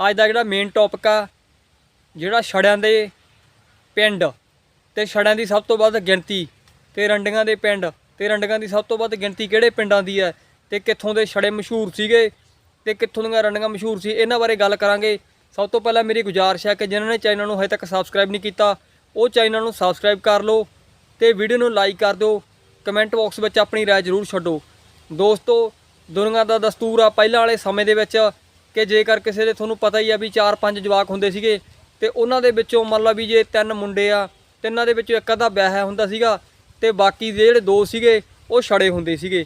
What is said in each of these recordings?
ਅੱਜ ਦਾ ਜਿਹੜਾ main topic ਆ, ਜਿਹੜਾ ਛੜਿਆਂ ਦੇ ਪਿੰਡ ਤੇ ਛੜਿਆਂ ਦੀ ਸਭ ਤੋਂ ਵੱਧ ਗਿਣਤੀ ਤੇ ਰੰਡੀਆਂ ਦੇ ਪਿੰਡ ਤੇ ਰੰਡੀਆਂ ਦੀ ਸਭ ਤੋਂ ਵੱਧ ਗਿਣਤੀ ਕਿਹੜੇ ਪਿੰਡਾਂ ਦੀ ਹੈ ਤੇ ਕਿੱਥੋਂ ਦੇ ਛੜੇ ਮਸ਼ਹੂਰ ਸੀਗੇ ਤੇ ਕਿੱਥੋਂ ਦੀਆਂ ਰੰਡੀਆਂ ਮਸ਼ਹੂਰ ਸੀ, ਇਹਨਾਂ ਬਾਰੇ ਗੱਲ ਕਰਾਂਗੇ। ਸਭ ਤੋਂ ਪਹਿਲਾਂ ਮੇਰੀ ਗੁਜ਼ਾਰਿਸ਼ ਹੈ ਕਿ ਜਿਨ੍ਹਾਂ ਨੇ ਚੈਨਲ ਨੂੰ ਹਜੇ ਤੱਕ ਸਬਸਕ੍ਰਾਈਬ ਨਹੀਂ ਕੀਤਾ, ਉਹ ਚੈਨਲ ਨੂੰ ਸਬਸਕ੍ਰਾਈਬ ਕਰ ਲਓ ਤੇ ਵੀਡੀਓ ਨੂੰ ਲਾਈਕ ਕਰ ਦਿਓ। ਕਮੈਂਟ ਬਾਕਸ ਵਿੱਚ ਆਪਣੀ ਰਾਏ ਜ਼ਰੂਰ ਛੱਡੋ। ਦੋਸਤੋ, ਦੁਨੀਆ ਦਾ ਦਸਤੂਰ ਆ, ਪਹਿਲਾਂ ਵਾਲੇ ਸਮੇਂ ਦੇ ਵਿੱਚ ਕਿ ਜੇਕਰ ਕਿਸੇ ਦੇ ਤੁਹਾਨੂੰ ਪਤਾ ਹੀ ਆ ਵੀ 4-5 ਜਵਾਕ ਹੁੰਦੇ ਸੀਗੇ ਤੇ ਉਹਨਾਂ ਦੇ ਵਿੱਚੋਂ ਮੰਨ ਲਾ ਵੀ ਜੇ ਤਿੰਨ ਮੁੰਡੇ ਆ, ਤਿੰਨਾਂ ਦੇ ਵਿੱਚੋਂ ਇੱਕ ਅੱਧਾ ਵਿਆਹ ਹੁੰਦਾ ਸੀਗਾ ਤੇ ਬਾਕੀ ਦੇ ਜਿਹੜੇ ਦੋ ਸੀਗੇ, ਉਹ ਛੜੇ ਹੁੰਦੇ ਸੀਗੇ।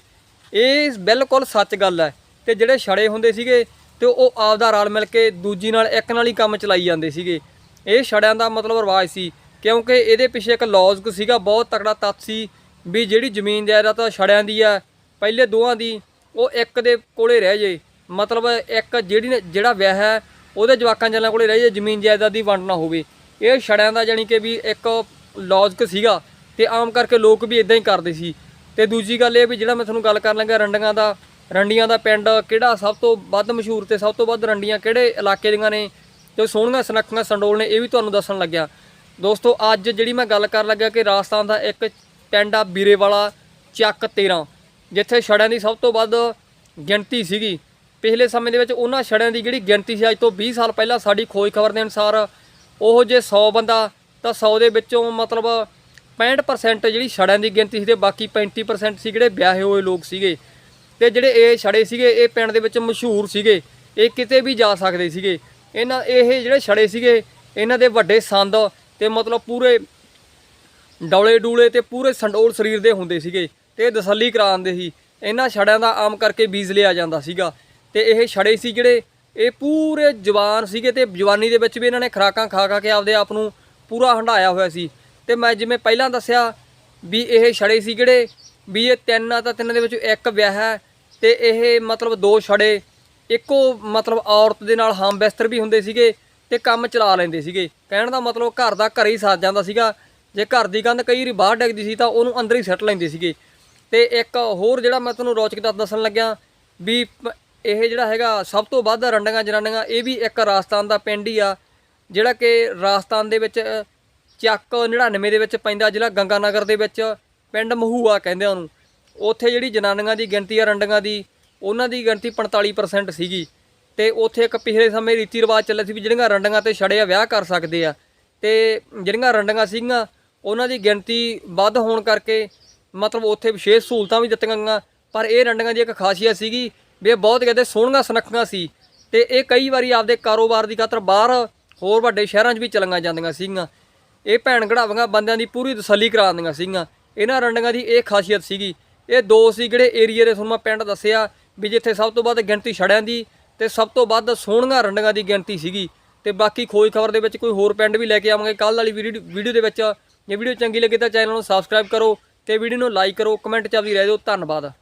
ਇਹ ਬਿਲਕੁਲ ਸੱਚ ਗੱਲ ਹੈ ਤੇ ਜਿਹੜੇ ਛੜੇ ਹੁੰਦੇ ਸੀਗੇ ਤੇ ਉਹ ਆਪਦਾ ਰਲ ਮਿਲ ਕੇ ਦੂਜੀ ਨਾਲ ਇੱਕ ਨਾਲ ਹੀ ਕੰਮ ਚਲਾਈ ਜਾਂਦੇ ਸੀਗੇ। ਇਹ ਛੜਿਆਂ ਦਾ ਮਤਲਬ ਰਿਵਾਜ ਸੀ, ਕਿਉਂਕਿ ਇਹਦੇ ਪਿੱਛੇ ਇੱਕ ਲੌਜਿਕ ਸੀਗਾ, ਬਹੁਤ ਤਕੜਾ ਤੱਤ ਸੀ ਵੀ ਜਿਹੜੀ ਜ਼ਮੀਨ ਜਾਇਦਾਦ ਛੜਿਆਂ ਦੀ ਆ ਪਹਿਲੇ ਦੋਹਾਂ ਦੀ, ਉਹ ਇੱਕ ਦੇ ਕੋਲੇ ਰਹਿ ਜੇ। ਮਤਲਬ ਇੱਕ ਜਿਹੜੀ ਜਿਹੜਾ ਵਿਆਹ ਹੈ, ਉਹਦੇ ਜਵਾਕਾਂ ਜਲਾਂ ਕੋਲੇ ਰਹਿ ਜੇ, ਜ਼ਮੀਨ ਜਾਇਦਾਦ ਦੀ ਵੰਡ ਨਾ ਹੋਵੇ। ਇਹ ਛੜਿਆਂ ਦਾ ਜਾਨੀ ਕਿ ਵੀ ਇੱਕ ਲੌਜਿਕ ਸੀਗਾ ਤੇ ਆਮ ਕਰਕੇ ਲੋਕ ਵੀ ਇਦਾਂ ਹੀ ਕਰਦੇ ਸੀ। ਤੇ ਦੂਜੀ ਗੱਲ ਇਹ ਵੀ ਜਿਹੜਾ ਮੈਂ ਤੁਹਾਨੂੰ ਗੱਲ ਕਰਨ ਲੱਗਾ, ਰੰਡੀਆਂ ਦਾ ਰੰਡੀਆਂ ਦਾ ਪਿੰਡ ਕਿਹੜਾ ਸਭ ਤੋਂ ਵੱਧ ਮਸ਼ਹੂਰ ਤੇ ਸਭ ਤੋਂ ਵੱਧ ਰੰਡੀਆਂ ਕਿਹੜੇ ਇਲਾਕੇ ਦੀਆਂ ਨੇ? ਜੋ ਸੋਹਣੀਆਂ ਸੁਨੱਖੀਆਂ ਸੰਡੋਲ ਨੇ, ਇਹ ਵੀ ਤੁਹਾਨੂੰ ਦੱਸਣ ਲੱਗਿਆ। ਦੋਸਤੋ, ਅੱਜ ਜਿਹੜੀ ਮੈਂ ਗੱਲ ਕਰਨ ਲੱਗਾ ਕਿ ਰਾਜਸਥਾਨ ਦਾ ਇੱਕ ਪਿੰਡ ਆ ਬੀਰੇ ਵਾਲਾ ਚੱਕ 13 ਜਿੱਥੇ ਛੜਿਆਂ ਦੀ ਸਭ ਤੋਂ ਵੱਧ ਗਿਣਤੀ ਸੀਗੀ। ਪਿਛਲੇ ਸਮੇਂ ਦੇ ਵਿੱਚ ਉਹਨਾਂ ਛੜਿਆਂ ਦੀ ਜਿਹੜੀ ਗਿਣਤੀ ਸੀ, ਅੱਜ ਤੋਂ 20 ਸਾਲ ਪਹਿਲਾਂ ਸਾਡੀ ਖੋਜ ਖਬਰ ਦੇ ਅਨੁਸਾਰ ਉਹ ਜੇ 100 ਬੰਦਾ, ਤਾਂ 100 ਦੇ ਵਿੱਚੋਂ ਮਤਲਬ 65% ਜਿਹੜੀ ਛੜਿਆਂ ਦੀ ਗਿਣਤੀ ਸੀ ਤੇ ਬਾਕੀ 35% ਸੀ ਜਿਹੜੇ ਵਿਆਹੇ ਹੋਏ ਲੋਕ ਸੀਗੇ। ਤੇ ਜਿਹੜੇ ਇਹ ਛੜੇ ਸੀਗੇ, ਇਹ ਪਿੰਡ ਦੇ ਵਿੱਚ ਮਸ਼ਹੂਰ ਸੀਗੇ। ਇਹ ਕਿਤੇ ਵੀ ਜਾ ਸਕਦੇ ਸੀਗੇ। ਇਹਨਾਂ, ਇਹ ਜਿਹੜੇ ਛੜੇ ਸੀਗੇ, ਇਹਨਾਂ ਦੇ ਵੱਡੇ ਸੰਦ ਤੇ ਮਤਲਬ ਪੂਰੇ ਡੌਲੇ ਡੂਲੇ ਤੇ ਪੂਰੇ ਸੰਡੋਲ ਸਰੀਰ ਦੇ ਹੁੰਦੇ ਸੀਗੇ ਤੇ ਇਹ ਤਸੱਲੀ ਕਰਾਉਂਦੇ ਸੀ। ਇਹਨਾਂ ਛੜਿਆਂ ਦਾ ਆਮ ਕਰਕੇ ਬੀਜ ਲਿਆ ਜਾਂਦਾ ਸੀਗਾ। ਤੇ ਇਹ ਛੜੇ ਸੀ ਜਿਹੜੇ, ਇਹ ਪੂਰੇ ਜਵਾਨ ਸੀਗੇ ਤੇ ਜਵਾਨੀ ਦੇ ਵਿੱਚ ਵੀ ਇਹਨਾਂ ਨੇ ਖਰਾਕਾਂ ਖਾ ਖਾ ਕੇ ਆਪਦੇ ਆਪ ਨੂੰ ਪੂਰਾ ਹੰਡਾਇਆ ਹੋਇਆ ਸੀ। ਤੇ ਮੈਂ ਜਿਵੇਂ ਪਹਿਲਾਂ ਦੱਸਿਆ ਵੀ ਇਹ ਛੜੇ ਸੀ ਜਿਹੜੇ, ਵੀ ਇਹ ਤਿੰਨ ਆ ਤਾਂ ਤਿੰਨਾਂ ਦੇ ਵਿੱਚ ਇੱਕ ਵਿਆਹ ਹੈ ਤੇ ਇਹ ਮਤਲਬ ਦੋ ਛੜੇ, ਇੱਕੋ ਮਤਲਬ ਔਰਤ ਦੇ ਨਾਲ ਹਮ ਬਿਸਤਰ ਵੀ ਹੁੰਦੇ ਸੀਗੇ ਤੇ ਕੰਮ ਚਲਾ ਲੈਂਦੇ ਸੀਗੇ। ਕਹਿਣ ਦਾ ਮਤਲਬ ਘਰ ਦਾ ਘਰ ਹੀ ਸਾਜ ਜਾਂਦਾ ਸੀਗਾ। ਜੇ ਘਰ ਦੀ ਕੰਧ ਕਈ ਵਾਰੀ ਬਾਹਰ ਡਿੱਗਦੀ ਸੀ ਤਾਂ ਉਹਨੂੰ ਅੰਦਰ ਹੀ ਸੱਟ ਲੈਂਦੇ ਸੀਗੇ। ਤੇ ਇੱਕ ਹੋਰ ਜਿਹੜਾ ਮੈਂ ਤੁਹਾਨੂੰ ਰੌਚਕ ਤੱਤ ਦੱਸਣ ਲੱਗਿਆ ਵੀ ਇਹ ਜਿਹੜਾ ਹੈਗਾ ਸਭ ਤੋਂ ਵੱਧ ਰੰਡੀਆਂ ਜਨਾਨੀਆਂ, ਇਹ ਵੀ ਇੱਕ ਰਾਜਸਥਾਨ ਦਾ ਪਿੰਡ ਹੀ ਆ, ਜਿਹੜਾ ਕਿ ਰਾਜਸਥਾਨ ਦੇ ਵਿੱਚ ਚੱਕ 99 ਦੇ ਵਿੱਚ ਪੈਂਦਾ ਜ਼ਿਲ੍ਹਾ ਗੰਗਾਨਗਰ ਦੇ ਵਿੱਚ, ਪਿੰਡ ਮਹੂਆ ਕਹਿੰਦੇ ਉਹਨੂੰ। ਉੱਥੇ ਜਿਹੜੀ ਜਨਾਨੀਆਂ ਦੀ ਗਿਣਤੀ ਆ, ਰੰਡੀਆਂ ਦੀ, ਉਹਨਾਂ ਦੀ ਗਿਣਤੀ 45% ਸੀਗੀ। ਤੇ ਉੱਥੇ ਇੱਕ ਪਿਛਲੇ ਸਮੇਂ ਰੀਤੀ ਰਿਵਾਜ ਚੱਲਿਆ ਸੀ ਵੀ ਜਿਹੜੀਆਂ ਰੰਡੀਆਂ ਤੇ ਛੜੇ ਆ, ਵਿਆਹ ਕਰ ਸਕਦੇ ਆ। ਤੇ ਜਿਹੜੀਆਂ ਰੰਡੀਆਂ ਸੀਗੀਆਂ, ਉਹਨਾਂ ਦੀ ਗਿਣਤੀ ਵੱਧ ਹੋਣ ਕਰਕੇ, ਮਤਲਬ ਉੱਥੇ ਵਿਸ਼ੇਸ਼ ਸਹੂਲਤਾਂ ਵੀ ਦਿੱਤੀਆਂ ਗਈਆਂ, ਪਰ ਇਹ ਰੰਡੀਆਂ ਦੀ ਇੱਕ ਖਾਸੀਅਤ ਸੀਗੀ ਵੀ ਇਹ ਬਹੁਤ ਕਹਿੰਦੇ ਸੋਹਣੀਆਂ ਸੁਨੱਖੀਆਂ ਸੀ। ਤੇ ਇਹ ਕਈ ਵਾਰੀ ਆਪਦੇ ਕਾਰੋਬਾਰ ਦੀ ਖਾਤਰ ਬਾਹਰ ਹੋਰ ਵੱਡੇ ਸ਼ਹਿਰਾਂ 'ਚ ਵੀ ਚਲੀਆਂ ਜਾਂਦੀਆਂ ਸੀਗੀਆਂ। ਇਹ ਭੈਣ ਘੜਾਵਾਂ ਬੰਦਿਆਂ ਦੀ ਪੂਰੀ ਤਸੱਲੀ ਕਰਾਉਂਦੀਆਂ ਸੀਗੀਆਂ। ਇਹਨਾਂ ਰੰਡੀਆਂ ਦੀ ਇਹ ਖਾਸੀਅਤ ਸੀਗੀ। ਇਹ ਦੋ ਸੀ ਜਿਹੜੇ ਏਰੀਏ ਦੇ ਤੁਹਾਨੂੰ ਮੈਂ ਪਿੰਡ ਦੱਸਿਆ ਵੀ ਜਿੱਥੇ ਸਭ ਤੋਂ ਵੱਧ ਗਿਣਤੀ ਛੜਿਆਂ ਦੀ ਤੇ ਸਭ ਤੋਂ ਵੱਧ ਸੋਹਣੀਆਂ ਰੰਡੀਆਂ ਦੀ ਗਿਣਤੀ ਸੀਗੀ। ਤੇ ਬਾਕੀ ਖੋਜ ਖਬਰ ਦੇ ਵਿੱਚ ਕੋਈ ਹੋਰ ਪਿੰਡ ਵੀ ਲੈ ਕੇ ਆਵਾਂਗੇ। ਕੱਲ ਵਾਲੀ ਵੀਡੀਓ ਵੀਡੀਓ ਦੇ ਵਿੱਚ ਜੇ ਵੀਡੀਓ ਚੰਗੀ ਲੱਗੇ ਤਾਂ ਚੈਨਲ ਨੂੰ ਸਬਸਕ੍ਰਾਈਬ ਕਰੋ ਤੇ ਵੀਡੀਓ ਨੂੰ ਲਾਈਕ ਕਰੋ, ਕਮੈਂਟ ਚ ਆਪਦੀ ਰਹਿ ਦਿਓ ਧੰਨਵਾਦ।